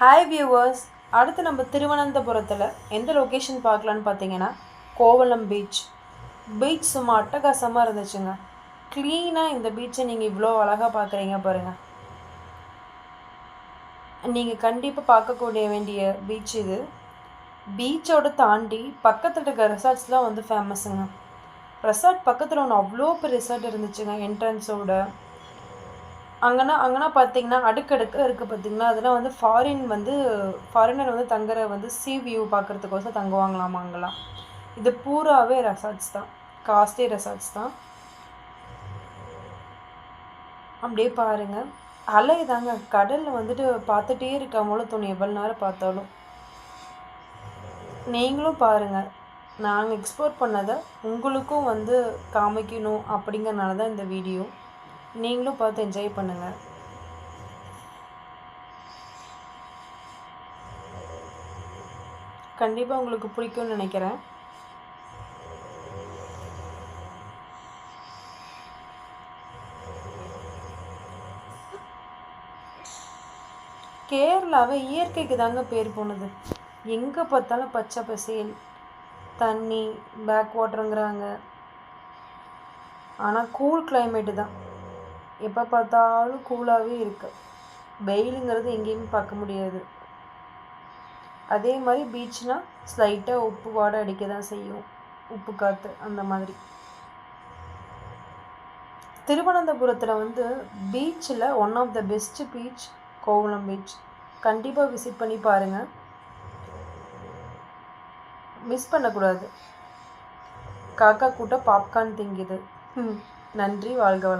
Hi viewers அடுத்து நம்ம திருவனந்தபுரத்தில் எந்த லொக்கேஷன் பார்க்கலான்னு பார்த்தீங்கன்னா கோவலம் பீச் பீச் சும்மா அட்டகாசமாக இருந்துச்சுங்க. க்ளீனாக இந்த பீச்சை நீங்கள் இவ்வளோ அழகாக பார்க்குறீங்க பாருங்கள் நீங்கள் கண்டிப்பாக பார்க்கக்கூடிய வேண்டிய பீச் இது. பீச்சோட தாண்டி பக்கத்தில் இருக்க ரெசார்ட்ஸ்லாம் வந்து ஃபேமஸுங்க ரெசார்ட் பக்கத்தில் ஒன்று அவ்வளோ பெரிய ரெசார்ட் இருந்துச்சுங்க என்ட்ரன்ஸோட அங்கன்னா அங்கன்னா பார்த்தீங்கன்னா அடுக்கடுக்காக இருக்குது பார்த்தீங்கன்னா அதெல்லாம் வந்து ஃபாரின் வந்து ஃபாரினர் வந்து தங்குற வந்து சீ வியூ பார்க்குறதுக்கோசம் தங்குவாங்களாமா அங்கெல்லாம். இது பூராவே ரெசார்ட்ஸ் தான். காஸ்ட்லி ரெசார்ட்ஸ் தான். அப்படியே பாருங்கள் அலை தாங்க. கடலில் வந்துட்டு பார்த்துட்டே இருக்க போல தோணும் எவ்வளோ நேரம் பார்த்தாலும். நீங்களும் பாருங்கள் நாங்கள் எக்ஸ்போர்ட் பண்ணதை உங்களுக்கும் வந்து காமிக்கணும் அப்படிங்கறனால தான் இந்த வீடியோ நீங்களும் பார்த்து என்ஜாய் பண்ணுங்கள் கண்டிப்பாக உங்களுக்கு பிடிக்கும்னு நினைக்கிறேன். கேரளாவை இயற்கைக்கு தாங்க பேர் போனது. எங்கே பார்த்தாலும் பச்சை பசேல் தண்ணி பேக் வாட்டருங்கிறாங்க ஆனால் கூல் கிளைமேட்டு தான். எப்போ பார்த்தாலும் கூலாகவே இருக்கு. வெயிலுங்கிறது எங்கேயுமே பார்க்க முடியாது. அதே மாதிரி பீச்னால் ஸ்லைட்டாக உப்பு வாடை அடிக்க தான் செய்யும். உப்பு காற்று அந்த மாதிரி. திருவனந்தபுரத்தில் வந்து பீச்சில் one of the best beach Kovalam beach கண்டிப்பாக விசிட் பண்ணி பாருங்கள் மிஸ் பண்ணக்கூடாது. காக்கா கூட்டம் பாப்கார்ன் திங்குது. நன்றி வாழ்க வளம்.